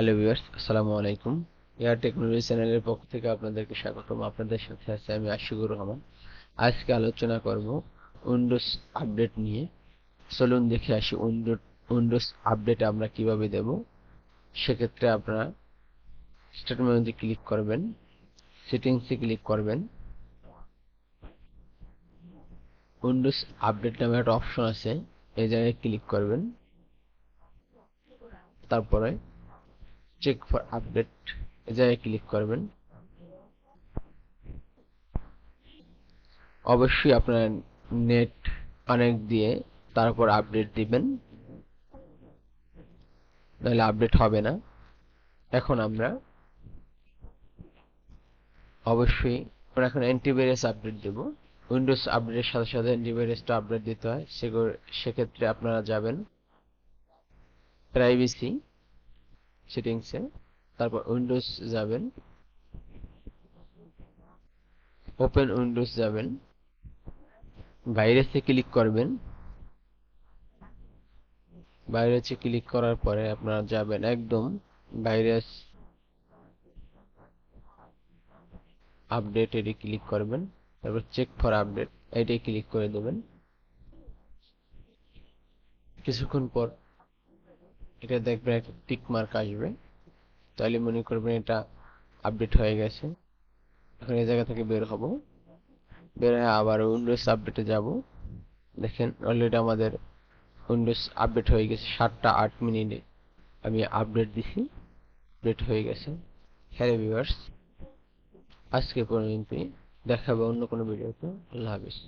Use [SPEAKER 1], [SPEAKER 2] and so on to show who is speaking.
[SPEAKER 1] Hello viewers আসসালামু আলাইকুম air technology চ্যানেলের পক্ষ থেকে আপনাদেরকে স্বাগতম। আপনাদের সাথে আছে আমি আশিকুর রহমান। আজকে আলোচনা করব উইন্ডোজ আপডেট নিয়ে। চলুন দেখে আসি উইন্ডোজ আপডেট আমরা কীভাবে দেব। সেক্ষেত্রে আপনারা স্টার্ট মেনুতে ক্লিক করবেন সেটিংসে ক্লিক করবেন। উইন্ডোজ আপডেট নামে একটা অপশন আছে, এই জায়গায় ক্লিক করবেন। তারপরে চেক ফর আপডেট এ জায়গায় ক্লিক করবেন। অবশ্যই আপনার নেট কানেক্ট দিয়ে তারপর আপডেট দিবেন। নাহলে আপডেট হবে না। এখন আমরা অবশ্যই আমরা এখন অ্যান্টিভাইরাস আপডেট দেব। উইন্ডোজ আপডেটের সাথে সাথে অ্যান্টিভাইরাসটা আপডেট দিতে হয়। সেক্ষেত্রে আপনারা যাবেন। প্রাইভেসি সেটিংসে। তারপর উইন্ডোজ যাবেন। ওপেন উইন্ডোজ যাবেন। ভাইরাসে ক্লিক করবেন। ভাইরাসে ক্লিক করার পরে আপনারা যাবেন একদম ভাইরাস আপডেট এটি ক্লিক করবেন। তারপর চেক ফর আপডেট, এটাই ক্লিক করে দেবেন। কিছুক্ষণ পর এটা দেখবেন একটা টিক মার্ক আসবে। তাহলে মনে করবেন এটা আপডেট হয়ে গেছে। এখন এই জায়গা থেকে বের হব। বের হয়ে আবার উইন্ডোজ আপডেটে যাব। দেখেন অলরেডি আমাদের উইন্ডোজ আপডেট হয়ে গেছে সাতটা আট মিনিটে। আমি আপডেট দিছি আপডেট হয়ে গেছে। হ্যালো ভিউয়ার্স আজকে পর্যন্তই। দেখাবো অন্য কোনো ভিডিওতে। আল্লাহ হাফিজ।